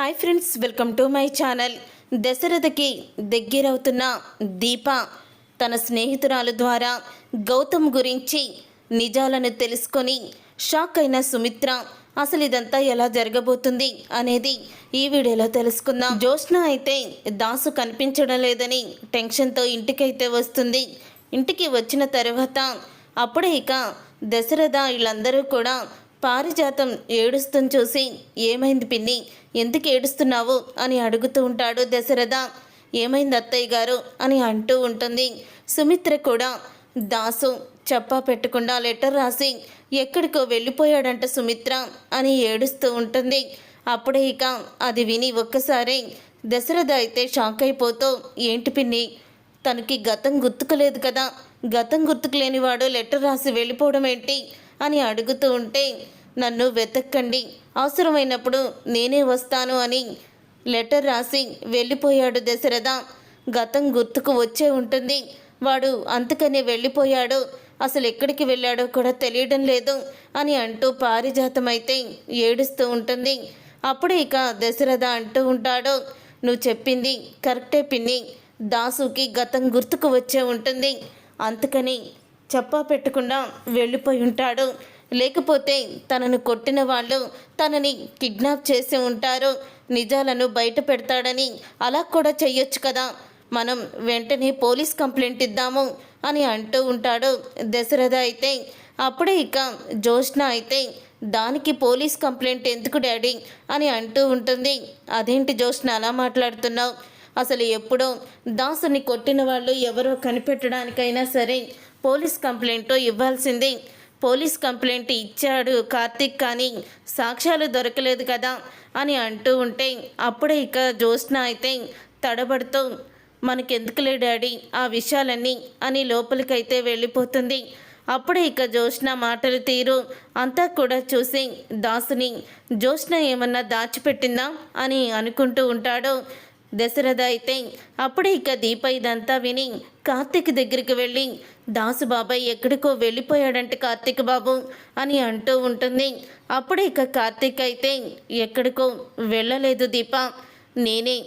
Hi friends welcome to my channel. దశరథకి దగ్గరవుతున్న దీప తన స్నేహితురాలు ద్వారా గౌతమ్ గురించి నిజాలను తెలుసుకొని షాక్ అయిన సుమిత్ర అసలు ఇదంతా ఎలా జరగబోతుంది? అనేది ఈ వీడియోలో తెలుసుకుందాం. జ్యోత్స్న అయితే దాసు కనిపించడం లేదని టెన్షన్తో ఇంటికైతే వస్తుంది. ఇంటికి వచ్చిన తర్వాత అప్పుడే ఇక దశరథ వీళ్ళందరూ కూడా పారిజాతం ఏడుస్తుంది చూసి ఏమైంది పిన్ని? ఎందుకు ఏడుస్తున్నావు అని అడుగుతూ ఉంటాడు దశరథ. ఏమైంది అత్తయ్య గారు? అని అంటూ ఉంటుంది. సుమిత్ర కూడా దాసు చెప్పా పెట్టకుండా లెటర్ రాసి ఎక్కడికో వెళ్ళిపోయాడంట సుమిత్ర అని ఏడుస్తూ ఉంటుంది. అప్పుడే ఇక అది విని ఒక్కసారి దశరథ అయితే షాక్ అయిపోతూ ఏంటి పిన్ని తనకి గతం గుర్తుకులేదు కదా గతం గుర్తుకు లేనివాడు లెటర్ రాసి వెళ్ళిపోవడం ఏంటి? అని అడుగుతూ ఉంటే నన్ను వెతక్కండి. అవసరమైనప్పుడు నేనే వస్తాను అని లెటర్ రాసి వెళ్ళిపోయాడు దశరథ. గతం గుర్తుకు వచ్చే ఉంటుంది. వాడు అంతకనే వెళ్ళిపోయాడు. అసలు ఎక్కడికి వెళ్ళాడో కూడా తెలియడం లేదు అని అంటూ పారిజాతమైతే ఏడుస్తూ ఉంటుంది. అప్పుడే ఇక దశరథ అంటూ ఉంటాడు నువ్వు చెప్పింది కరెక్టే పిన్ని. దాసుకి గతం గుర్తుకు వచ్చే ఉంటుంది. అందుకని చెప్పా పెట్టకుండా వెళ్ళిపోయి ఉంటాడు. లేకపోతే తనను కొట్టిన వాళ్ళు తనని కిడ్నాప్ చేసి ఉంటారు. నిజాలను బయట పెడతాడని అలా కూడా చెయ్యొచ్చు కదా. మనం వెంటనే పోలీస్ కంప్లైంట్ ఇద్దాము అని అంటూ ఉంటాడు దశరథ అయితే. అప్పుడే ఇక జోష్న అయితే దానికి పోలీస్ కంప్లైంట్ ఎందుకు డాడీ? అని అంటూ ఉంటుంది. అదేంటి జోష్న అలా మాట్లాడుతున్నావు? అసలు ఎప్పుడో దాసుని కొట్టిన వాళ్ళు ఎవరో కనిపెట్టడానికైనా సరే పోలీస్ కంప్లైంట్ ఇవ్వాల్సిందే. పోలీస్ కంప్లైంట్ ఇచ్చాడు కార్తిక్ కానీ సాక్ష్యాలు దొరకలేదు కదా అని అంటూ ఉంటే అప్పుడే ఇక జ్యోత్స్న అయితే తడబడుతూ మనకెందుకులే డాడీ ఆ విషయాలన్నీ అని లోపలికైతే వెళ్ళిపోతుంది. అప్పుడే ఇక జ్యోత్స్న మాటలు తీరు. అంతా కూడా చూసి దాసుని జ్యోత్స్న ఏమన్నా దాచిపెట్టిందా? అని అనుకుంటూ ఉంటాడు. దశరథ అయితే అప్పుడే ఇక దీప ఇదంతా విని కార్తీక్ దగ్గరికి వెళ్ళి దాసు బాబాయ్ ఎక్కడికో వెళ్ళిపోయాడంటే కార్తీక్ బాబు అని అంటూ ఉంటుంది. అప్పుడే ఇక కార్తీక్ అయితే ఎక్కడికో వెళ్ళలేదు దీప. నేనే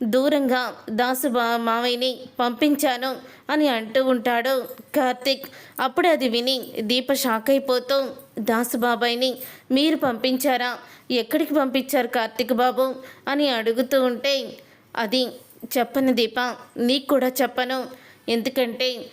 దూరంగా దాసు బా మావయ్యని పంపించాను అని అంటూ ఉంటాడు కార్తిక్. అప్పుడే అది విని దీప షాక్ అయిపోతూ దాసు బాబాయ్ని మీరు పంపించారా? ఎక్కడికి పంపించారు కార్తిక్ బాబు? అని అడుగుతూ ఉంటే అది చెప్పను దీప నీకు కూడా చెప్పను. ఎందుకంటే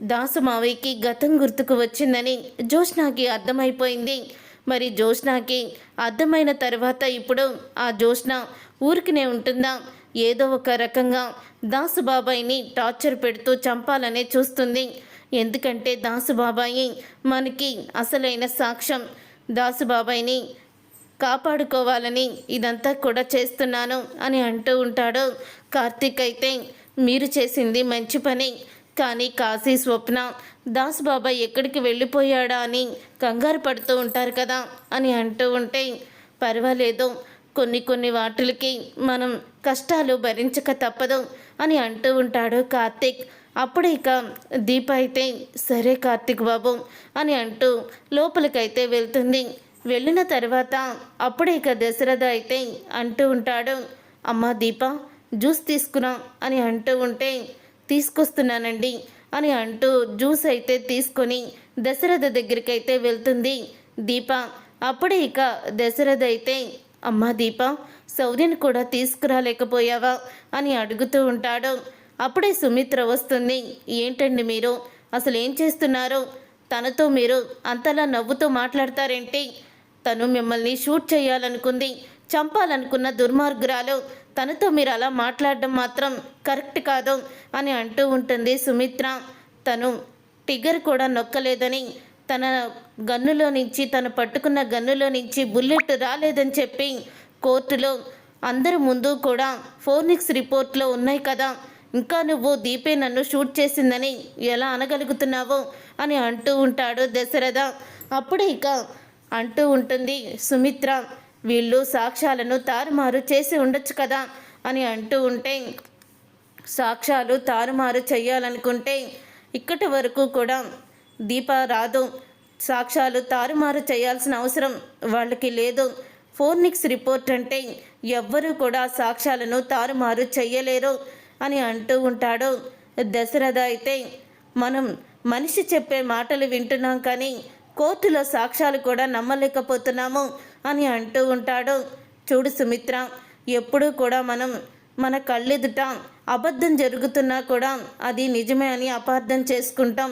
దాసు మావయ్యకి గతం గుర్తుకు వచ్చిందని జోష్నాకి అర్థమైపోయింది. మరి జోష్నాకి అర్థమైన తర్వాత ఇప్పుడు ఆ జోష్న ఊరికినే ఉంటుందా? ఏదో ఒక రకంగా దాసు బాబాయ్ని టార్చర్ పెడుతూ చంపాలనే చూస్తుంది. ఎందుకంటే దాసు బాబాయి మనకి అసలైన సాక్ష్యం. దాసు బాబాయిని కాపాడుకోవాలని ఇదంతా కూడా చేస్తున్నాను అని అంటూ ఉంటాడు. కార్తీక్ అయితే మీరు చేసింది మంచి పని. కానీ కాశీ స్వప్న దాస్ బాబాయ్ ఎక్కడికి వెళ్ళిపోయాడా అని కంగారు పడుతూ ఉంటారు కదా అని అంటూ ఉంటే పర్వాలేదు. కొన్ని కొన్ని వాటిలకి మనం కష్టాలు భరించక తప్పదు అని అంటూ ఉంటాడు కార్తీక్. అప్పుడు ఇక దీప అయితే సరే కార్తీక్ బాబు అని అంటూ లోపలికైతే వెళ్తుంది. వెళ్ళిన తర్వాత అప్పుడు ఇక దశరథ అయితే అంటూ ఉంటాడు అమ్మా దీప జ్యూస్ తీసుకురా అని అంటూ ఉంటే తీసుకొస్తున్నానండి అని అంటూ జ్యూస్ అయితే తీసుకొని దశరథ దగ్గరికి అయితే వెళ్తుంది. దీప అప్పుడే ఇక దశరథ అయితే అమ్మా దీప సౌర్యని కూడా తీసుకురాలేకపోయావా అని అడుగుతూ ఉంటాడు. అప్పుడే సుమిత్ర వస్తుంది. ఏంటండి మీరు? అసలు ఏం చేస్తున్నారు? తనతో మీరు అంతలా నవ్వుతూ మాట్లాడతారేంటి? తను మిమ్మల్ని షూట్ చేయాలనుకుంది. చంపాలనుకున్న దుర్మార్గురాలు. తనతో మీరు అలా మాట్లాడడం మాత్రం కరెక్ట్ కాదు అని అంటూ ఉంటుంది సుమిత్ర. తను టిగర్ కూడా నొక్కలేదని తన గన్నులో నుంచి తను పట్టుకున్న గన్నులో నుంచి బుల్లెట్ రాలేదని చెప్పి కోర్టులో అందరి ముందు కూడా ఫోర్నిక్స్ రిపోర్ట్లో ఉన్నాయి కదా. ఇంకా నువ్వు దీపే నన్ను షూట్ చేసిందని ఎలా అనగలుగుతున్నావు అని అంటూ ఉంటాడు దశరథ. అప్పుడే ఇక అంటూ ఉంటుంది సుమిత్ర వీళ్ళు సాక్ష్యాలను తారుమారు చేసి ఉండొచ్చు కదా? అని అంటూ ఉంటే సాక్ష్యాలు తారుమారు చేయాలనుకుంటే ఇక్కటి వరకు కూడా దీప రాదు. సాక్ష్యాలు తారుమారు చేయాల్సిన అవసరం వాళ్ళకి లేదు. ఫోర్నిక్స్ రిపోర్ట్ అంటే ఎవ్వరూ కూడా సాక్ష్యాలను తారుమారు చేయలేరు అని అంటూ ఉంటాడు. దశరథ అయితే మనం మనిషి చెప్పే మాటలు వింటున్నాం కానీ కోర్టులో సాక్ష్యాలు కూడా నమ్మలేకపోతున్నాము అని అంటూ ఉంటాడు. చూడు సుమిత్ర ఎప్పుడూ కూడా మనం మన కళ్ళెదుట అబద్ధం జరుగుతున్నా కూడా అది నిజమే అని అపార్థం చేసుకుంటాం.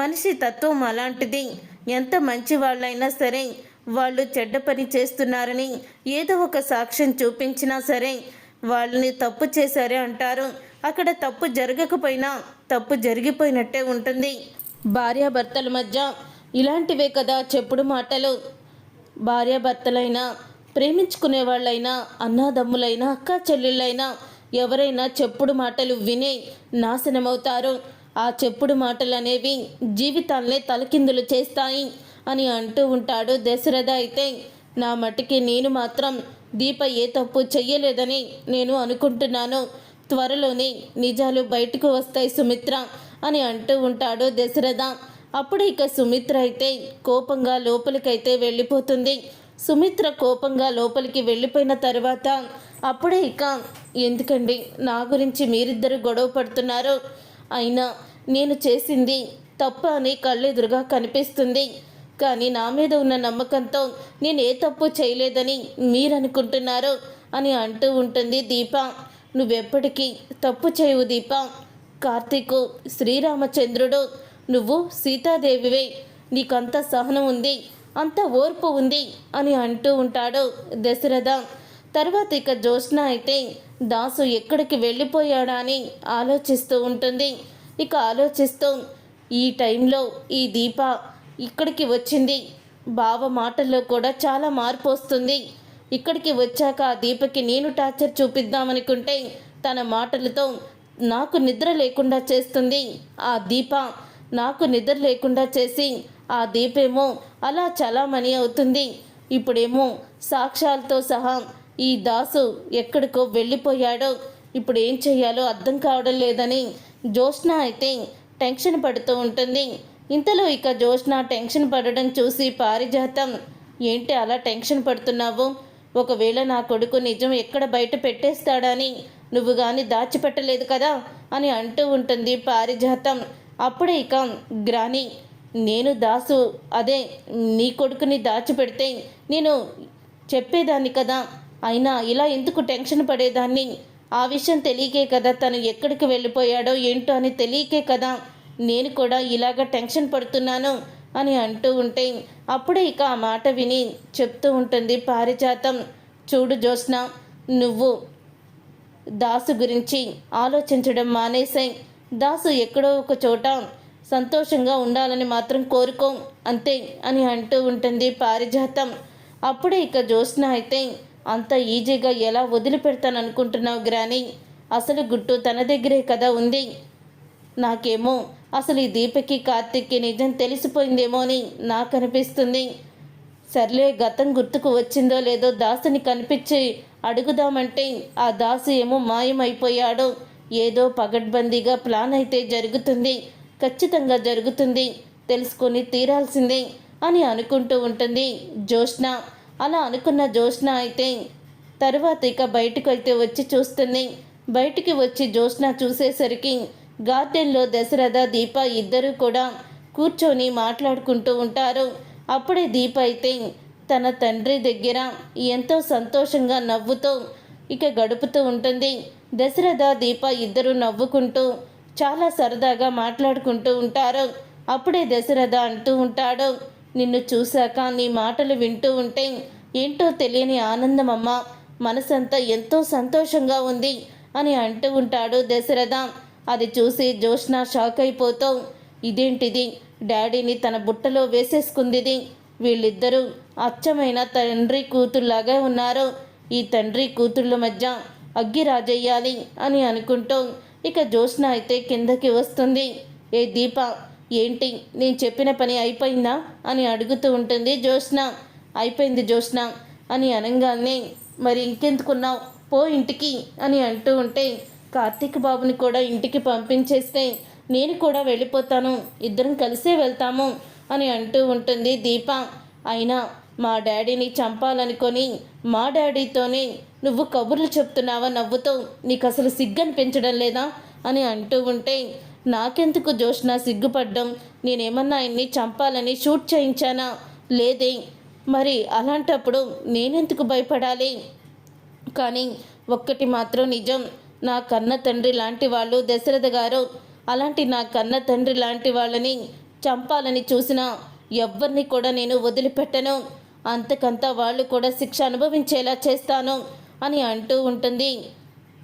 మనిషి తత్వం అలాంటిది. ఎంత మంచి వాళ్ళైనా సరే వాళ్ళు చెడ్డ పని చేస్తున్నారని ఏదో ఒక సాక్ష్యం చూపించినా సరే వాళ్ళని తప్పు చేశారే అంటారు. అక్కడ తప్పు జరగకపోయినా తప్పు జరిగిపోయినట్టే ఉంటుంది. భార్యాభర్తల మధ్య ఇలాంటివే కదా చెప్పుడు మాటలు. భార్యాభర్తలైనా ప్రేమించుకునే వాళ్ళైనా అన్నాదమ్ములైనా అక్క చెల్లెళ్ళైనా ఎవరైనా చెప్పుడు మాటలు వినే నాశనమవుతారు. ఆ చెప్పుడు మాటలు అనేవి జీవితాన్నే తలకిందులు చేస్తాయి అని అంటూ ఉంటాడు దశరథ అయితే. నా మటుకి నేను మాత్రం దీప ఏ తప్పు చెయ్యలేదని నేను అనుకుంటున్నాను. త్వరలోనే నిజాలు బయటకు వస్తాయి సుమిత్ర అని అంటూ ఉంటాడు దశరథ. అప్పుడు ఇక సుమిత్ర అయితే కోపంగా లోపలికైతే వెళ్ళిపోతుంది. సుమిత్ర కోపంగా లోపలికి వెళ్ళిపోయిన తర్వాత అప్పుడే ఇక ఎందుకండి? నా గురించి మీరిద్దరు గొడవ పడుతున్నారు. అయినా నేను చేసింది తప్ప అని కళ్ళెదురుగా కనిపిస్తుంది. కానీ నా మీద ఉన్న నమ్మకంతో నేను ఏ తప్పు చేయలేదని మీరనుకుంటున్నారు అని అంటూ ఉంటుంది దీప. నువ్వెప్పటికీ తప్పు చేయవు దీప. కార్తీకు శ్రీరామచంద్రుడు నువ్వు సీతాదేవివే. నీకంత సహనం ఉంది. అంత ఓర్పు ఉంది అని అంటూ ఉంటాడు దశరథ. తర్వాత ఇక జ్యోత్స్న అయితే దాసు ఎక్కడికి వెళ్ళిపోయాడా అని ఆలోచిస్తూ ఉంటుంది. ఇక ఆలోచిస్తూ ఈ టైంలో ఈ దీప ఇక్కడికి వచ్చింది. బావ మాటల్లో కూడా చాలా మార్పు వస్తుంది. ఇక్కడికి వచ్చాక ఆ దీపకి నేను టార్చర్ చూపిద్దామనుకుంటే తన మాటలతో నాకు నిద్ర లేకుండా చేస్తుంది. ఆ దీప నాకు నిద్ర లేకుండా చేసి ఆ దీపేమో అలా చలామణి అవుతుంది. ఇప్పుడేమో సాక్ష్యాలతో సహా ఈ దాసు ఎక్కడికో వెళ్ళిపోయాడో. ఇప్పుడు ఏం చెయ్యాలో అర్థం కావడం లేదని జ్యోత్స్న అయితే టెన్షన్ పడుతూ ఉంటుంది. ఇంతలో ఇక జ్యోత్స్న టెన్షన్ పడడం చూసి పారిజాతం. ఏంటి అలా టెన్షన్ పడుతున్నావు? ఒకవేళ నా కొడుకు నిజం ఎక్కడ బయట పెట్టేస్తాడని నువ్వు కానీ దాచిపెట్టలేదు కదా అని అంటూ ఉంటుంది పారిజాతం. అప్పుడే ఇక గ్రాని నేను దాసు అదే నీ కొడుకుని దాచిపెడితే నేను చెప్పేదాన్ని కదా. అయినా ఇలా ఎందుకు టెన్షన్ పడేదాన్ని? ఆ విషయం తెలియకే కదా తను ఎక్కడికి వెళ్ళిపోయాడో ఏంటో అని తెలియకే కదా. నేను కూడా ఇలాగ టెన్షన్ పడుతున్నాను. అని అంటూ ఉంటే అప్పుడే ఇక ఆ మాట విని చెప్తూ ఉంటుంది పారిజాతం. చూడు జ్యోత్స్న నువ్వు దాసు గురించి ఆలోచించడం మానేసాయి దాసు ఎక్కడో ఒక చోట సంతోషంగా ఉండాలని మాత్రం కోరుకో అంతే అని అంటూ ఉంటుంది పారిజాతం. అప్పుడే ఇక జ్యోత్స్న అయితే అంత ఈజీగా ఎలా వదిలిపెడతాననుకుంటున్నావు గ్రాని? అసలు గుట్టు తన దగ్గరే కదా ఉంది. నాకేమో అసలు ఈ దీపకి కార్తిక్కి నిజం తెలిసిపోయిందేమో అని నాకు అనిపిస్తుంది. సర్లే గతం గుర్తుకు వచ్చిందో లేదో దాసుని కనిపించి అడుగుదామంటే ఆ దాసు ఏమో మాయమైపోయాడో. ఏదో పగడ్బందీగా ప్లాన్ అయితే జరుగుతుంది. ఖచ్చితంగా జరుగుతుంది. తెలుసుకొని తీరాల్సిందే అని అనుకుంటూ ఉంటుంది జ్యోత్స్న. అలా అనుకున్న జ్యోత్స్న అయితే తర్వాత ఇక బయటకు అయితే వచ్చి చూస్తుంది. బయటికి వచ్చి జ్యోష్ణ చూసేసరికి గార్డెన్లో దశరథ దీప ఇద్దరు కూడా కూర్చొని మాట్లాడుకుంటూ ఉంటారు. అప్పుడే దీప అయితే తన తండ్రి దగ్గర ఎంతో సంతోషంగా నవ్వుతూ ఇక గడుపుతూ ఉంటుంది. దశరథ దీప ఇద్దరు నవ్వుకుంటూ చాలా సరదాగా మాట్లాడుకుంటూ ఉంటారు. అప్పుడే దశరథ అంటూ ఉంటాడు నిన్ను చూశాక నీ మాటలు వింటూ ఉంటే ఏంటో తెలియని ఆనందం అమ్మ. మనసంతా ఎంతో సంతోషంగా ఉంది అని అంటూ ఉంటాడు దశరథ. అది చూసి జోష్న షాక్ అయిపోతాం. ఇదేంటిది? డాడీని తన బుట్టలో వేసేసుకుందిది. వీళ్ళిద్దరూ అచ్చమైన తండ్రి కూతుర్లాగా ఉన్నారు. ఈ తండ్రి కూతుళ్ళ మధ్య అగ్గి రాజేయాలి అని అనుకుంటూ. ఇక జోష్న అయితే కిందకి వస్తుంది. ఏ దీప ఏంటి? నేను చెప్పిన పని అయిపోయిందా? అని అడుగుతూ ఉంటుంది జోష్న. అయిపోయింది జోష్న అని అనగానే మరి ఇంకెందుకున్నావు? పో ఇంటికి అని అంటూ ఉంటే కార్తీక్ బాబుని కూడా ఇంటికి పంపించేస్తే నేను కూడా వెళ్ళిపోతాను. ఇద్దరం కలిసే వెళ్తాము అని అంటూ ఉంటుంది దీప. అయినా మా డాడీని చంపాలనుకొని మా డాడీతోనే నువ్వు కబుర్లు చెప్తున్నావా నవ్వుతో నీకు అసలు సిగ్గనిపించడం లేదా అని అంటూ ఉంటే నాకెందుకు జోష్న సిగ్గుపడ్డం? నేనేమన్నా ఆయన్ని చంపాలని షూట్ చేయించానా? లేదే. మరి అలాంటప్పుడు నేనెందుకు భయపడాలి? కానీ ఒక్కటి మాత్రం నిజం. నా కన్న తండ్రి లాంటి వాళ్ళు దశరథ గారు అలాంటి నా కన్న తండ్రి లాంటి వాళ్ళని చంపాలని చూసినా ఎవ్వరిని కూడా నేను వదిలిపెట్టను. అంతకంతా వాళ్ళు కూడా శిక్ష అనుభవించేలా చేస్తాను అని అంటూ ఉంటుంది.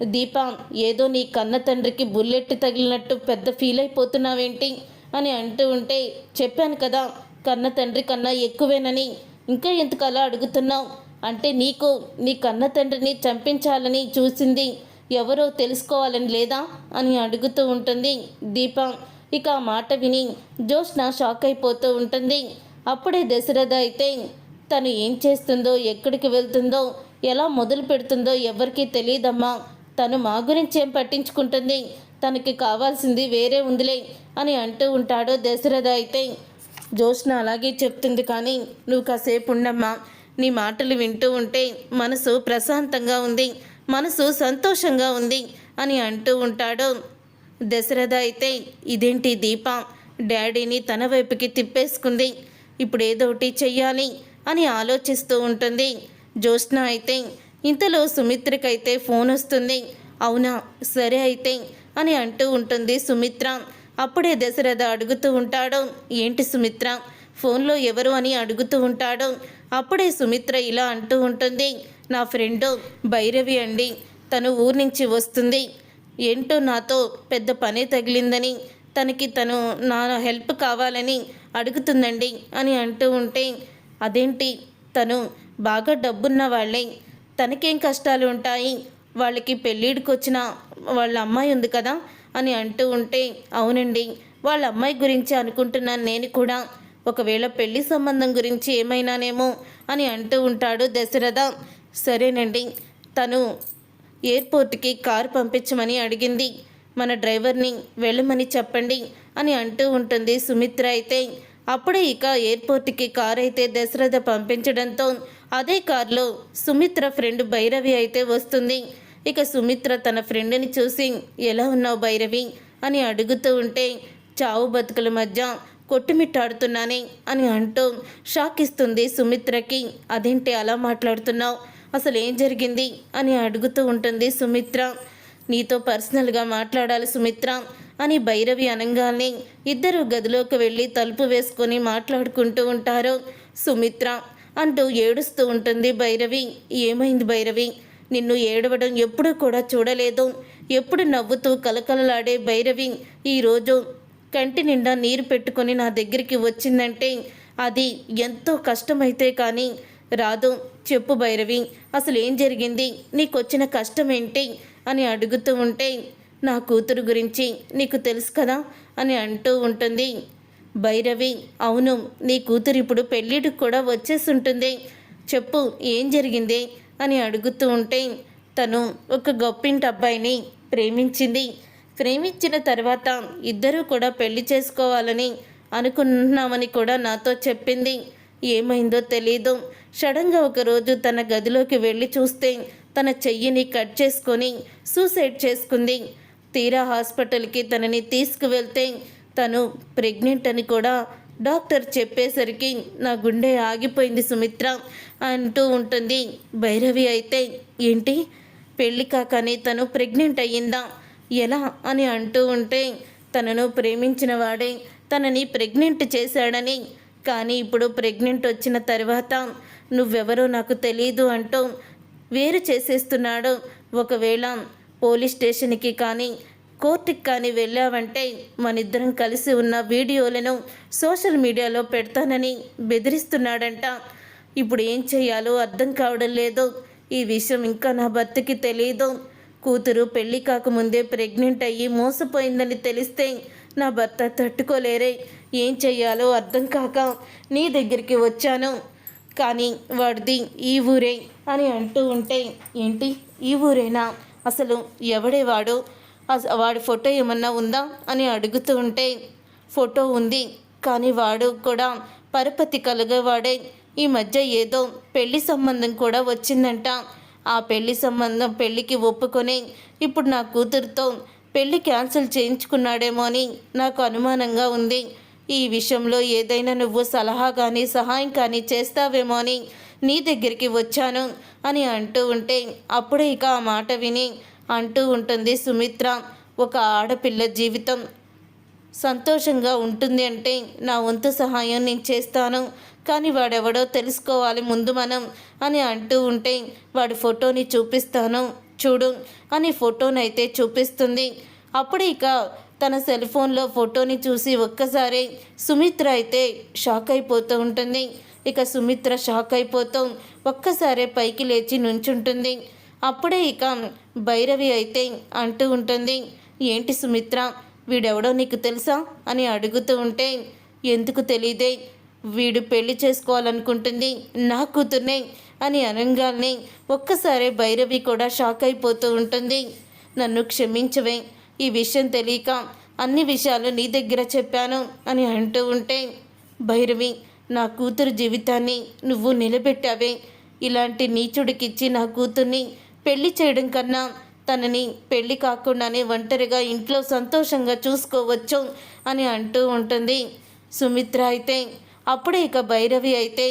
దీప ఏదో నీ కన్న తండ్రికి బుల్లెట్ తగిలినట్టు పెద్ద ఫీల్ అయిపోతున్నావేంటి? అని అంటూ ఉంటే చెప్పాను కదా కన్న తండ్రి కన్నా ఎక్కువేనని. ఇంకా ఎందుకు అలా అడుగుతున్నావు? అంటే నీకు నీ కన్న తండ్రిని చంపించాలని చూసింది ఎవరో తెలుసుకోవాలని లేదా అని అడుగుతూ ఉంటుంది దీప. ఇక ఆ మాట విని జోష్న షాక్ అయిపోతూ ఉంటుంది. అప్పుడే దశరథ అయితే తను ఏం చేస్తుందో ఎక్కడికి వెళ్తుందో ఎలా మొదలు పెడుతుందో ఎవరికీ తెలియదమ్మా. తను మా గురించి ఏం పట్టించుకుంటుంది? తనకి కావాల్సింది వేరే ఉందిలే అని అంటూ ఉంటాడు దశరథ అయితే. జోష్న అలాగే చెప్తుంది కానీ నువ్వు కాసేపు ఉండమ్మా. నీ మాటలు వింటూ ఉంటే మనసు ప్రశాంతంగా ఉంది. మనసు సంతోషంగా ఉంది అని అంటూ ఉంటాడు. దశరథ అయితే ఇదేంటి దీప? డాడీని తన వైపుకి తిప్పేసుకుంది. ఇప్పుడు ఏదో ఒకటి చెయ్యాలి అని ఆలోచిస్తూ ఉంటుంది. జ్యోత్స్న అయితే ఇంతలో సుమిత్రకైతే ఫోన్ వస్తుంది. అవునా? సరే అయితే అని అంటూ ఉంటుంది సుమిత్ర. అప్పుడే దశరథ అడుగుతూ ఉంటాడు. ఏంటి సుమిత్ర? ఫోన్లో ఎవరు అని అడుగుతూ ఉంటాడు. అప్పుడే సుమిత్ర ఇలా అంటూ ఉంటుంది. నా ఫ్రెండు భైరవి అండి. తను ఊరి నుంచి వస్తుంది. ఏంటో నాతో పెద్ద పనే తగిలిందని తనకి తను నా హెల్ప్ కావాలని అడుగుతుందండి అని అంటూ ఉంటే అదేంటి? తను బాగా డబ్బున్న వాళ్ళే. తనకేం కష్టాలు ఉంటాయి? వాళ్ళకి పెళ్ళిడికి వచ్చిన వాళ్ళ అమ్మాయి ఉంది కదా అని అంటూ ఉంటే అవునండి. వాళ్ళ అమ్మాయి గురించి అనుకుంటున్నాను నేను కూడా. ఒకవేళ పెళ్ళి సంబంధం గురించి ఏమైనానేమో అని అంటూ ఉంటాడు దశరథ. సరేనండి. తను ఎయిర్పోర్ట్కి కారు పంపించమని అడిగింది. మన డ్రైవర్ని వెళ్ళమని చెప్పండి అని అంటూ ఉంటుంది సుమిత్ర అయితే. అప్పుడే ఇక ఎయిర్పోర్ట్కి కారు అయితే దశరథ పంపించడంతో అదే కారులో సుమిత్ర ఫ్రెండ్ భైరవి అయితే వస్తుంది. ఇక సుమిత్ర తన ఫ్రెండ్ని చూసి ఎలా ఉన్నావు భైరవి? అని అడుగుతూ ఉంటే చావు బతుకుల మధ్య కొట్టుమిట్టాడుతున్నానే అని అంటూ షాక్ ఇస్తుంది సుమిత్రకి. అదేంటి అలా మాట్లాడుతున్నావు? అసలు ఏం జరిగింది అని అడుగుతూ ఉంటుంది సుమిత్ర. నీతో పర్సనల్గా మాట్లాడాలి సుమిత్ర అని భైరవి అనగానే ఇద్దరు గదిలోకి వెళ్ళి తలుపు వేసుకొని మాట్లాడుకుంటూ ఉంటారు. సుమిత్ర అంటూ ఏడుస్తూ ఉంటుంది భైరవి. ఏమైంది భైరవి? నిన్ను ఏడవడం ఎప్పుడూ కూడా చూడలేదు. ఎప్పుడు నవ్వుతూ కలకలలాడే భైరవి ఈరోజు కంటి నిండా నీరు పెట్టుకొని నా దగ్గరికి వచ్చిందంటే అది ఎంతో కష్టమైతే కానీ రాదు. చెప్పు భైరవి అసలు ఏం జరిగింది? నీకొచ్చిన కష్టం ఏంటి అని అడుగుతూ ఉంటే నా కూతురు గురించి నీకు తెలుసు కదా? అని అంటూ ఉంటుంది. భైరవి అవును నీ కూతురు ఇప్పుడు పెళ్ళిడికి కూడా వచ్చేసి ఉంటుంది చెప్పు ఏం జరిగింది? అని అడుగుతూ ఉంటే తను ఒక గొప్పింటి అబ్బాయిని ప్రేమించింది. ప్రేమించిన తర్వాత ఇద్దరూ కూడా పెళ్ళి చేసుకోవాలని అనుకున్నామని కూడా నాతో చెప్పింది. ఏమైందో తెలీదు. సడన్గా ఒకరోజు తన గదిలోకి వెళ్ళి చూస్తే తన చెయ్యిని కట్ చేసుకొని సూసైడ్ చేసుకుంది. తీరా హాస్పిటల్కి తనని తీసుకువెళ్తే తను ప్రెగ్నెంట్ అని కూడా డాక్టర్ చెప్పేసరికి నా గుండె ఆగిపోయింది సుమిత్ర అంటూ ఉంటుంది. భైరవి అయితే ఏంటి? పెళ్ళి కాకనే తను ప్రెగ్నెంట్ అయ్యిందా? ఎలా? అని అంటూ ఉంటే తనను ప్రేమించిన వాడే తనని ప్రెగ్నెంట్ చేశాడని. కానీ ఇప్పుడు ప్రెగ్నెంట్ వచ్చిన తర్వాత నువ్వెవరో నాకు తెలియదు అంటూ వేరు చేసేస్తున్నాడు. ఒకవేళ పోలీస్ స్టేషన్కి కానీ కోర్టుకి కానీ వెళ్ళావంటే మనిద్దరం కలిసి ఉన్న వీడియోలను సోషల్ మీడియాలో పెడతానని బెదిరిస్తున్నాడంట. ఇప్పుడు ఏం చేయాలో అర్థం కావడం లేదు. ఈ విషయం ఇంకా నా భర్తకి తెలియదు కూతురు పెళ్ళి కాకముందే ప్రెగ్నెంట్ అయ్యి మోసపోయిందని తెలిస్తే నా భర్త తట్టుకోలేరే. ఏం చెయ్యాలో అర్థం కాక నీ దగ్గరికి వచ్చాను. కానీ వాడిది ఈ ఊరే అని అంటూ ఉంటే ఏంటి? ఈ ఊరేనా? అసలు ఎవడే వాడు? వాడి ఫోటో ఏమన్నా ఉందా? అని అడుగుతూ ఉంటే ఫోటో ఉంది. కానీ వాడు కూడా పరపతి కలగవాడే. ఈ మధ్య ఏదో పెళ్ళి సంబంధం కూడా వచ్చిందంట. ఆ పెళ్ళి సంబంధం పెళ్ళికి ఒప్పుకొని ఇప్పుడు నా కూతురుతో పెళ్ళి క్యాన్సిల్ చేయించుకున్నాడేమో అని నాకు అనుమానంగా ఉంది. ఈ విషయంలో ఏదైనా నువ్వు సలహా కానీ సహాయం కానీ చేస్తావేమో అని నీ దగ్గరికి వచ్చాను అని అంటూ ఉంటే అప్పుడే ఇక ఆ మాట విని అంటూ ఉంటుంది సుమిత్ర. ఒక ఆడపిల్ల జీవితం సంతోషంగా ఉంటుంది అంటే నా వంతు సహాయం నేను చేస్తాను కానీ వాడెవడో తెలుసుకోవాలి ముందు మనం అని అంటూ ఉంటే వాడి ఫోటోని చూపిస్తాను చూడు అని ఫోటోనైతే చూపిస్తుంది. అప్పుడు ఇక తన సెల్ ఫోన్లో ఫోటోని చూసి ఒక్కసారి సుమిత్ర అయితే షాక్ అయిపోతూ ఉంటుంది. ఇక సుమిత్ర షాక్ అయిపోతూ ఒక్కసారే పైకి లేచి నుంచుంటుంది. అప్పుడే ఇక భైరవి అయితే అంటూ ఉంటుంది ఏంటి సుమిత్ర వీడెవడో నీకు తెలుసా? అని అడుగుతూ ఉంటే ఎందుకు తెలియదే వీడు పెళ్ళి చేసుకోవాలనుకుంటుంది నా కూతుర్నే అని అనగానే ఒక్కసారి భైరవి కూడా షాక్ అయిపోతూ ఉంటుంది. నన్ను క్షమించవే ఈ విషయం తెలియక అన్ని విషయాలు నీ దగ్గర చెప్పాను అని అంటూ ఉంటే భైరవి నా కూతురు జీవితాన్ని నువ్వు నిలబెట్టావే. ఇలాంటి నీచుడికిచ్చి నా కూతుర్ని పెళ్ళి చేయడం కన్నా తనని పెళ్ళి కాకుండానే ఒంటరిగా ఇంట్లో సంతోషంగా చూసుకోవచ్చు అని అంటూ ఉంటుంది. సుమిత్ర అయితే అప్పుడే ఇక భైరవి అయితే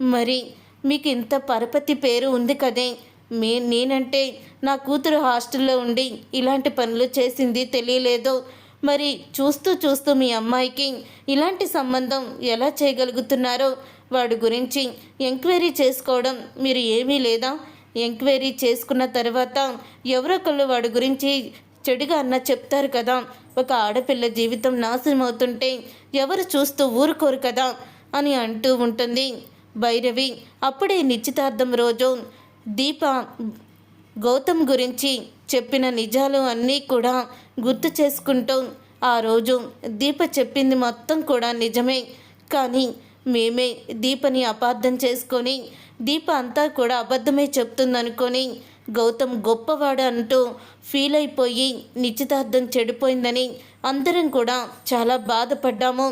మరి మీకు ఇంత పరపతి పేరు ఉంది కదే. మే నేనంటే నా కూతురు హాస్టల్లో ఉండి ఇలాంటి పనులు చేసింది తెలియలేదో. మరి చూస్తూ చూస్తూ మీ అమ్మాయికి ఇలాంటి సంబంధం ఎలా చేయగలుగుతున్నారో వాడి గురించి ఎంక్వైరీ చేసుకోవడం మీరు ఏమీ లేదా? ఎంక్వైరీ చేసుకున్న తర్వాత ఎవరొకళ్ళు వాడి గురించి చెడుగా అన్న చెప్తారు కదా. ఒక ఆడపిల్ల జీవితం నాశనం అవుతుంటే ఎవరు చూస్తూ ఊరుకోరు కదా అని అంటూ ఉంటుంది. భైరవి అప్పుడే నిశ్చితార్థం రోజు దీప గౌతమ్ గురించి చెప్పిన నిజాలు అన్నీ కూడా గుర్తు చేసుకుంటూ ఆ రోజు దీప చెప్పింది మొత్తం కూడా నిజమే. కానీ మేమే దీపని అపార్థం చేసుకొని దీప అంతా కూడా అబద్ధమే చెప్తుందనుకొని గౌతమ్ గొప్పవాడు అంటూ ఫీల్ అయిపోయి నిశ్చితార్థం చెడిపోయిందని అందరం కూడా చాలా బాధపడ్డాము.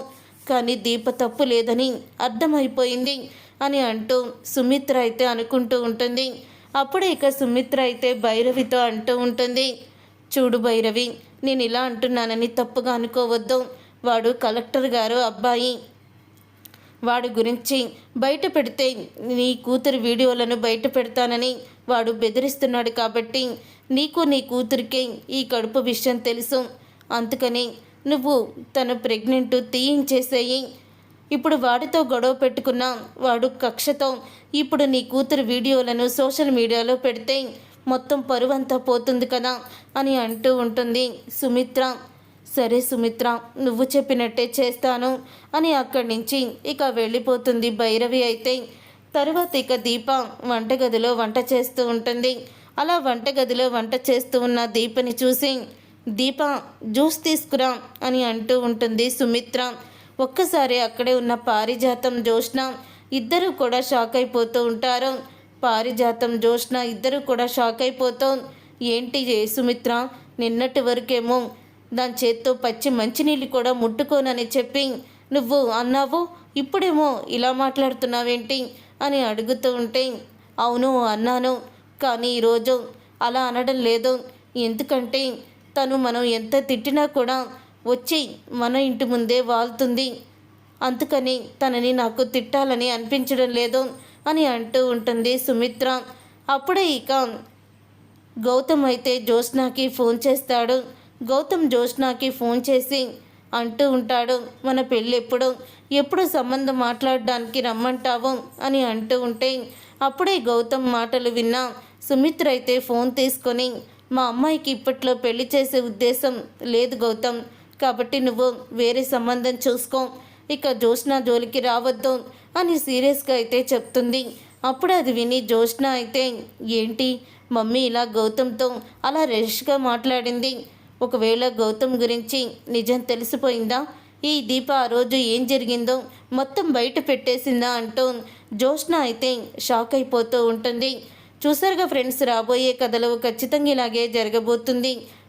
కానీ దీప తప్పు లేదని అర్థమైపోయింది అని అంటూ సుమిత్ర అయితే అనుకుంటూ ఉంటుంది. అప్పుడే ఇక సుమిత్ర అయితే భైరవితో అంటూ ఉంటుంది చూడు భైరవి నేను ఇలా అంటున్నానని తప్పుగా అనుకోవద్దు. వాడు కలెక్టర్ గారు అబ్బాయి. వాడి గురించి బయట పెడితే నీ కూతురు వీడియోలను బయట పెడతానని వాడు బెదిరిస్తున్నాడు కాబట్టి నీకు నీ కూతురికే ఈ కడుపు విషయం తెలుసు. అందుకని నువ్వు తన ప్రెగ్నెంట్ తీయించేసేయి. ఇప్పుడు వాడితో గొడవ పెట్టుకున్న వాడు కక్షతో ఇప్పుడు నీ కూతురు వీడియోలను సోషల్ మీడియాలో పెడితే మొత్తం పరువంతా పోతుంది కదా అని అంటూ ఉంటుంది. సుమిత్ర సరే సుమిత్ర నువ్వు చెప్పినట్టే చేస్తాను అని అక్కడి నుంచి ఇక వెళ్ళిపోతుంది భైరవి అయితే. తర్వాత ఇక దీప వంటగదిలో వంట చేస్తూ ఉంటుంది. అలా వంటగదిలో వంట చేస్తూ ఉన్న దీపని చూసి దీప జ్యూస్ తీసుకురా అని అంటూ ఉంటుంది సుమిత్ర. ఒక్కసారి అక్కడే ఉన్న పారిజాతం జోష్న ఇద్దరు కూడా షాక్ అయిపోతూ ఉంటారు. పారిజాతం జోష్న ఇద్దరు కూడా షాక్ అయిపోతాం ఏంటి సుమిత్ర? నిన్నటి వరకేమో దాని చేత్తో పచ్చి మంచినీళ్ళు కూడా ముట్టుకోనని చెప్పి నువ్వు అన్నావు ఇప్పుడేమో ఇలా మాట్లాడుతున్నావేంటి? అని అడుగుతూ ఉంటే అవును అన్నాను కానీ ఈరోజు అలా అనడం లేదు. ఎందుకంటే తను మనం ఎంత తిట్టినా కూడా వచ్చి మన ఇంటి ముందే వాళ్తుంది. అందుకని తనని నాకు తిట్టాలని అనిపించడం లేదు అని అంటూ ఉంటుంది సుమిత్ర. అప్పుడే ఇక గౌతమ్ అయితే జ్యోత్స్నాకి ఫోన్ చేస్తాడు. గౌతమ్ జ్యోత్స్నాకి ఫోన్ చేసి అంటూ ఉంటాడు మన పెళ్ళి ఎప్పుడు? ఎప్పుడు సంబంధం మాట్లాడడానికి రమ్మంటావు? అని అంటూ ఉంటే అప్పుడే గౌతమ్ మాటలు విన్నా సుమిత్ర అయితే ఫోన్ తీసుకొని మా అమ్మాయికి ఇప్పట్లో పెళ్ళి చేసే ఉద్దేశం లేదు గౌతమ్. కాబట్టి నువ్వు వేరే సంబంధం చూసుకో. ఇక జోష్న జోలికి రావద్దు అని సీరియస్గా అయితే చెప్తుంది. అప్పుడు అది విని జోష్న అయితే ఏంటి? మమ్మీ ఇలా గౌతమ్తో అలా రష్గా మాట్లాడింది. ఒకవేళ గౌతమ్ గురించి నిజం తెలిసిపోయిందా? ఈ దీప ఆ రోజు ఏం జరిగిందో మొత్తం బయట పెట్టేసిందా? అంటూ జోష్న అయితే షాక్ అయిపోతూ ఉంటుంది. చూసారుగా ఫ్రెండ్స్ రాబోయే కథలో ఖచ్చితంగా ఇలాగే జరగబోతుంది.